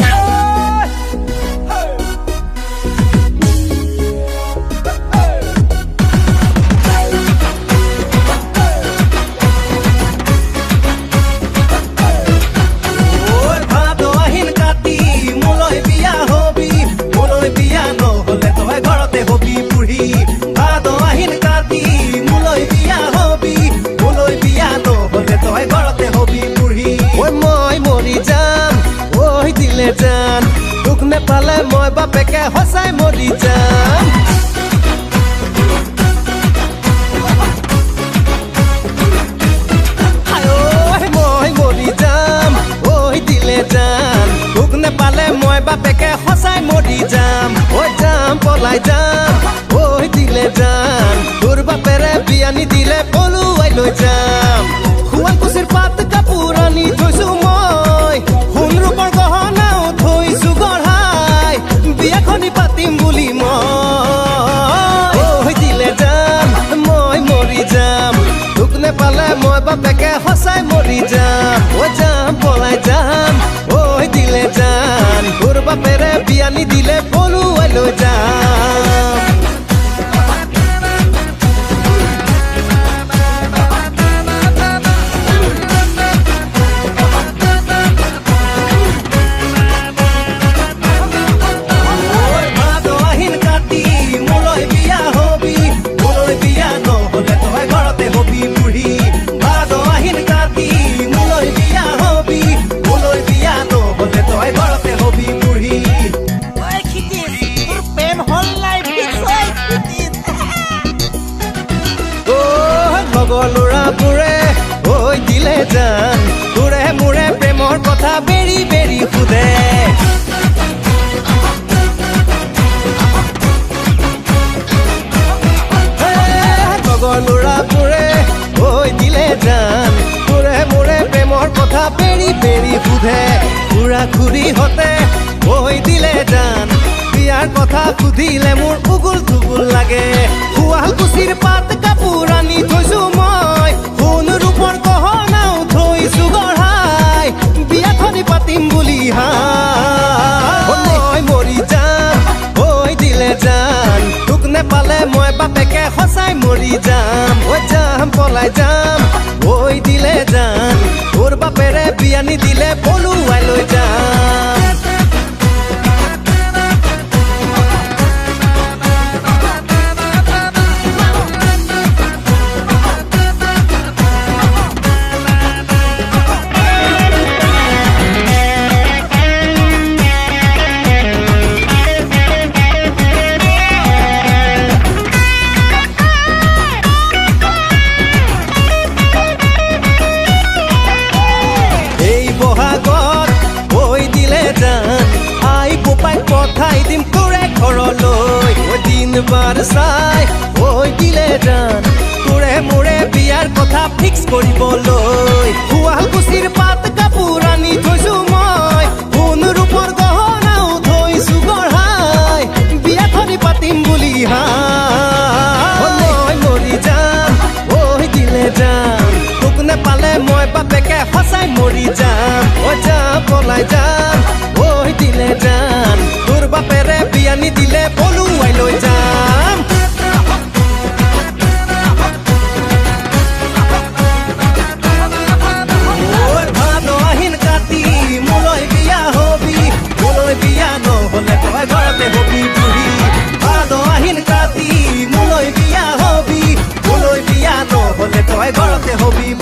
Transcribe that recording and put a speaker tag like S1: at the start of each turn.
S1: Yeah. মই বাপেকে সঁচাই মৰি যাম। মই মৰি যাম ঐ দিলে যাম তোক নেপালে মই বাপেকে সঁচাই মৰি যাম। ঐ যাম, পলাই যাম ঐ দিলে যাম তোৰ বাপেৰে বিয়া নিদিলে পলুৱাই লৈ যাম। বাপেকে সঁচাই মরি যাম, ও যাম, পলাই যাম, ওই দিলে যান। তোৰ বাপেরে বিয়ানি দিলে বলু লৈ যাম লগৰ ল'ৰাবোৰে ঐ দিলে যান তোৰে মোৰে প্ৰেমৰ কথা বেৰি বেৰি সোধে। হে, লগৰ ল'ৰাবোৰে ঐ দিলে যান তোৰে মোৰে প্ৰেমৰ কথা বেৰি বেৰি সোধে। খুৰা খুৰীহঁতে ঐ দিলে যান বিয়াৰ কথা সুধিলে মোৰ উগুল থুগুল লাগে। বাপেকে সঁচাই মৰি যাম, ও যাম, পলাই যাম ঐ দিলে যাম। তোৰ বাপেৰে বিয়া নিদিলে পলুৱাই লৈ যাম। দিন বাৰ চাই। ঐ দিলে যান তোৰে মোৰে বিয়াৰ কথা ফিক্স কৰিবলৈ শুৱালকুছিৰ পাত কাপোৰ আনি থৈছো মই। সোণ ৰূপৰ গহনাও থৈছো গঢ়াই। বিয়াখনি পাতিম বুলি হা মই মৰি যাম ঐ দিলে যাম তোক নেপালে মই বাপেকে সঁচাই মৰি যাম। ঐ যাম পলাই যাম ঐ দিলে যাম কাতি গড়তে হবি